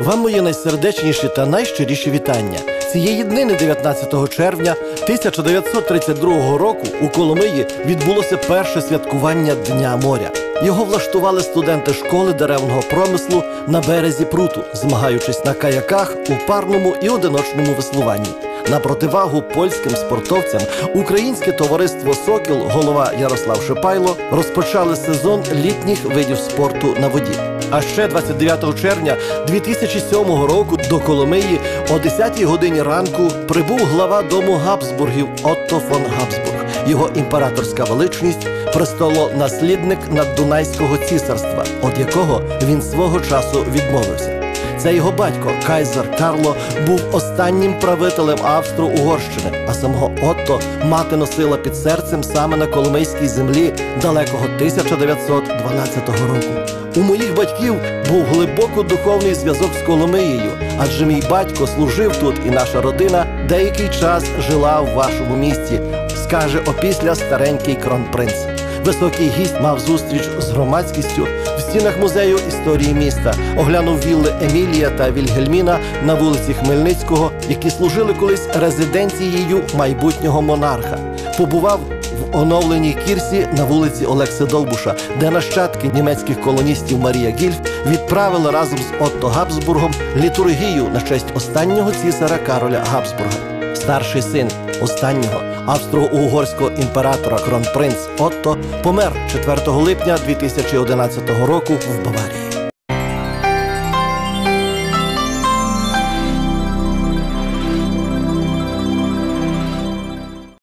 Вам мої найсердечніші та найщиріші вітання. Цієї днини, 19 червня 1932 року, у Коломиї відбулося перше святкування Дня моря. Його влаштували студенти школи деревного промислу на березі пруту, змагаючись на каяках у парному і одиночному веслуванні. На противагу польським спортовцям українське товариство Сокіл, голова Ярослав Шипайло, розпочали сезон літніх видів спорту на воді. А ще 29 червня 2007 року до Коломиї о 10 годині ранку прибув глава дому Габсбургів Отто фон Габсбург. Його імператорська величність престолонаслідник наддунайського цісарства, від якого він свого часу відмовився. Це його батько Кайзер Карло був останнім правителем Австро-Угорщини, а самого Отто мати носила під серцем саме на Коломийській землі далекого 1912 року. У моїх батьків був глибоко духовний зв'язок з Коломиєю, адже мій батько служив тут, і наша родина деякий час жила в вашому місті, скаже опісля старенький кронпринц. Високий гість мав зустріч з громадськістю в стінах музею історії міста, оглянув вілли Емілія та Вільгельміна на вулиці Хмельницького, які служили колись резиденцією майбутнього монарха. Побував в оновленій кірсі на вулиці Олекси Довбуша, де нащадки німецьких колоністів Марія Гільф відправили разом з Отто Габсбургом літургію на честь останнього цісара Кароля Габсбурга. Старший син останнього австро-угорського імператора кронпринц Отто помер 4 липня 2011 року в Баварії.